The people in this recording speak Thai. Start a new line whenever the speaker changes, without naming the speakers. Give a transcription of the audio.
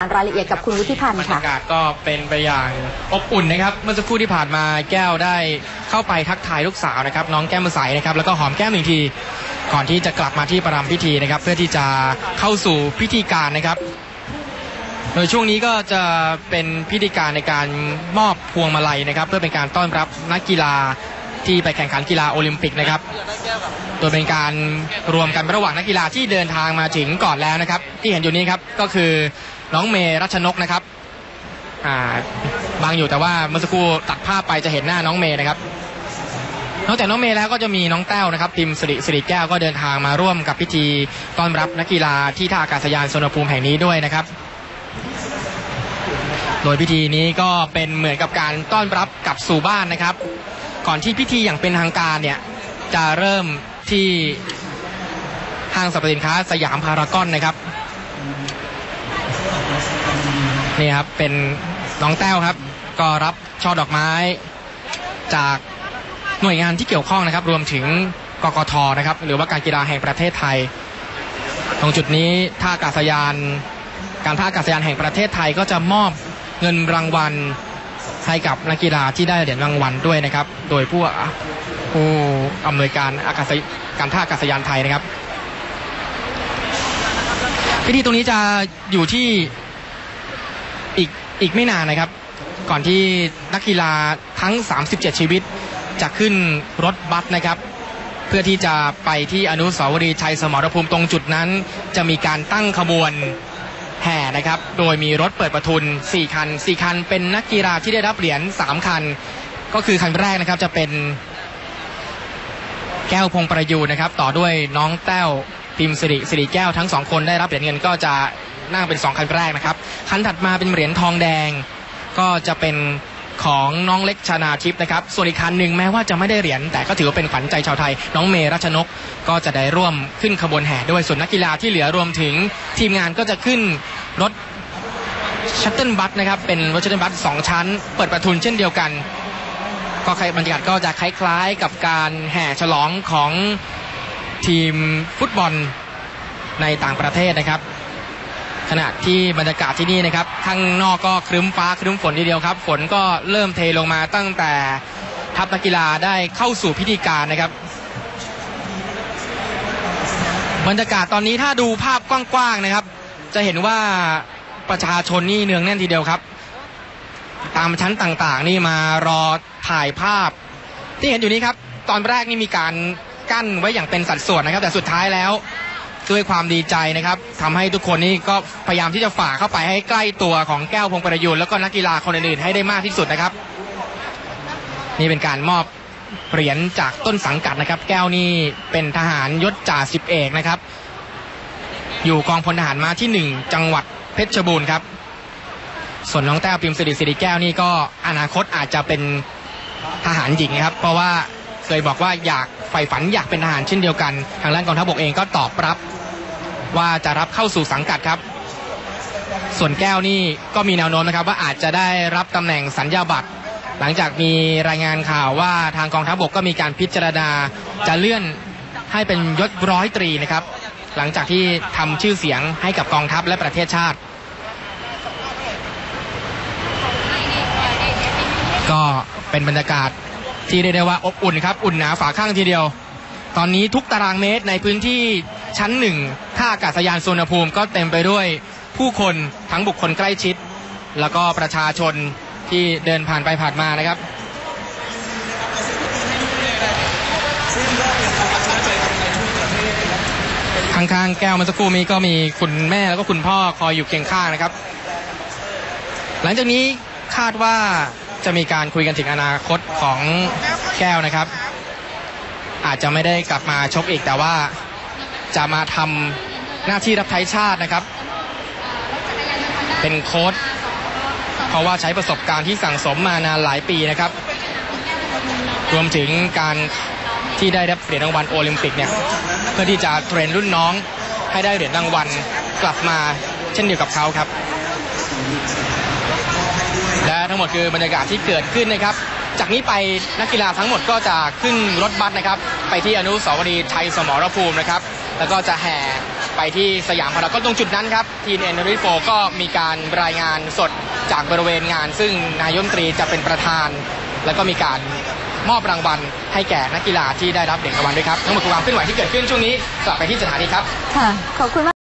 รายละเอียดกับคุณวุฒิพันธ์
บรร
ค่ะ
ยากาศก็เป็นไปอย่างอบอุ่นนะครับ เมื่อสักครู่ที่ผ่านมาแก้วได้เข้าไปทักทายลูกสาวนะครับ น้องแก้มใสนะครับ แล้วก็หอมแก้มหนึ่งที ก่อนที่จะกลับมาที่ประรำพิธีนะครับ เพื่อที่จะเข้าสู่พิธีการนะครับ โดยช่วงนี้ก็จะเป็นพิธีการในการมอบพวงมาลัยนะครับ เพื่อเป็นการต้อนรับนักกีฬาที่ไปแข่งขันกีฬาโอลิมปิกนะครับ โดยเป็นการรวมกันระหว่างนักกีฬาที่เดินทางมาถึงก่อนแล้วนะครับ ที่เห็นอยู่นี้ครับก็คือ น้องเมรัชนกนะครับอ่าบางอยู่แต่ว่าเมื่อสักครู่ตัดภาพไปจะเห็นหน้าน้องเมย์นะครับ นอกจากน้องเมย์แล้วก็จะมีน้องแต้วนะครับพิมสิริสิริแก้วก็เดินทางมาร่วมกับพิธีต้อนรับนักกีฬาที่ท่าอากาศยานสุวรรณภูมิแห่งนี้ด้วยนะครับ โดยพิธีนี้ก็เป็นเหมือนกับการต้อนรับกลับสู่บ้านนะครับ ก่อนที่พิธีอย่างเป็นทางการเนี่ยจะเริ่มที่ห้างสรรพสินค้าสยามพารากอนนะครับ นี่ครับเป็นน้องแต้วครับ ก็รับช่อดอกไม้จากหน่วยงานที่เกี่ยวข้องนะครับ รวมถึงกกทนะครับ หรือว่าการกีฬาแห่งประเทศไทย ตรงจุดนี้ท่าอากาศยาน การท่าอากาศยานแห่งประเทศไทยก็จะมอบเงินรางวัลให้กับนักกีฬาที่ได้เหรียญรางวัลด้วยนะครับ โดยผู้ผู้อำนวยการอากาศการท่าอากาศยานไทยนะครับพิธีตรงนี้จะอยู่ที่ อีกอีกไม่นานนะครับ ก่อนที่นักกีฬาทั้ง 37 ชีวิต จะขึ้นรถบัสนะครับ เพื่อที่จะไปที่อนุสาวรีย์ชัยสมรภูมิตรงจุดนั้น จะมีการตั้งขบวนแห่นะครับ โดยมีรถเปิดประทุน 4 คัน 4 คัน เป็นนักกีฬาที่ได้รับเหรียญ 3 คัน ก็คือคันแรกนะครับจะเป็นแก้วพงประยูนนะครับ ต่อด้วยน้องแต้วพิมสิริสิริแก้วทั้งสองคนได้รับเหรียญเงินก็จะนั่งเป็น 2 คันแรกนะครับ คันถัดมาเป็นเหรียญทองแดง ก็จะเป็นของน้องเล็กชนาทิพย์นะครับ ส่วนอีกคันหนึ่งแม้ว่าจะไม่ได้เหรียญแต่ก็ถือว่าเป็นขวัญใจชาวไทย น้องเมรัชนกก็จะได้ร่วมขึ้นขบวนแห่ด้วยส่วนนักกีฬาที่เหลือรวมถึงทีมงานก็จะขึ้นรถชัตเติลบัสนะครับเป็นรถชัตเติลบัสสองชั้น เปิดประทุนเช่นเดียวกัน ก็ใครบรรยากาศก็จะคล้ายๆกับการแห่ฉลองของทีมฟุตบอลในต่างประเทศนะครับ ขณะที่บรรยากาศที่นี่นะครับข้างนอกก็ครึ้มฟ้าครึ้มฝนทีเดียวครับ ฝนก็เริ่มเทลงมาตั้งแต่ทัพนักกีฬาได้เข้าสู่พิธีการนะครับ บรรยากาศตอนนี้ถ้าดูภาพกว้างๆนะครับ จะเห็นว่าประชาชนนี่เนืองแน่นทีเดียวครับ ตามชั้นต่างๆ นี่มารอถ่ายภาพ ที่เห็นอยู่นี้ครับ ตอนแรกนี่มีการกั้นไว้อย่างเป็นสัดส่วนนะครับ แต่สุดท้ายแล้ว ด้วยความดีใจนะครับทำให้ทุกคนนี่ก็พยายามที่จะฝ่าเข้าไปให้ใกล้ตัวของแก้วพงประยูนแล้วก็นักกีฬาคนอื่นๆให้ได้มากที่สุดนะครับ นี่เป็นการมอบเหรียญจากต้นสังกัดนะครับ แก้วนี่เป็นทหารยศจ่าสิบเอกนะครับ อยู่กองพลทหารมาที่หนึ่งจังหวัดเพชรบูรณ์ครับ ส่วนน้องแต้วพิมพ์สิริสิริแก้วนี่ก็อนาคตอาจจะเป็นทหารหญิงนะครับ เพราะว่าเคยบอกว่าอยากใฝ่ฝันอยากเป็นทหารเช่นเดียวกัน ทางด้านกองทัพบกเองก็ตอบรับ ว่าจะรับเข้าสู่สังกัดครับ ส่วนแก้วนี่ก็มีแนวโน้มนะครับ ว่าอาจจะได้รับตำแหน่งสัญญาบัตร หลังจากมีรายงานข่าวว่าทางกองทัพบกก็มีการพิจารณาจะเลื่อนให้เป็นยศร้อยตรีนะครับ หลังจากที่ทำชื่อเสียงให้กับกองทัพและประเทศชาติ ก็เป็นบรรยากาศที่เรียกได้ว่าอบอุ่นครับ อุ่นหนาฝาข้างทีเดียว ตอนนี้ทุกตารางเมตรในพื้นที่ชั้นหนึ่ง ท่าอากาศยานสุวรรณภูมิก็เต็มไปด้วยผู้คนทั้งบุคคลใกล้ชิด แล้วก็ประชาชนที่เดินผ่านไปผ่านมานะครับข้างๆแก้วเมื่อสักครู่นี้ก็มีคุณแม่แล้วก็คุณพ่อคอยอยู่เคียงข้างนะครับ หลังจากนี้คาดว่าจะมีการคุยกันถึงอนาคตของแก้วนะครับ อาจจะไม่ได้กลับมาชกอีกแต่ว่าจะมาทำ หน้าที่รับใช้ชาตินะครับ เป็นโค้ชเพราะว่าใช้ประสบการณ์ที่สั่งสมมานานหลายปีนะครับ รวมถึงการที่ได้รับเหรียญรางวัลโอลิมปิกเนี่ยเพื่อที่จะเทรนรุ่นน้องให้ได้เหรียญรางวัลกลับมาเช่นเดียวกับเขาครับ และทั้งหมดคือบรรยากาศที่เกิดขึ้นนะครับ จากนี้ไปนักกีฬาทั้งหมดก็จะขึ้นรถบัสนะครับ ไปที่อนุสาวรีย์ชัยสมรภูมินะครับ แล้วก็จะแห่ ไปที่สยามพารากอนตรงจุดนั้นครับ ทีเอ็นริโฟก็มีการรายงานสดจากบริเวณงาน ซึ่งนายมตรีจะเป็นประธาน แล้วก็มีการมอบรางวัลให้แก่นักกีฬาที่ได้รับเหรียญรางวัลด้วยครับทั้งหมดคือความเคลื่อนไหวที่เกิดขึ้นช่วงนี้กลับไปที่สถานีครับ
ค่ะขอบคุณมาก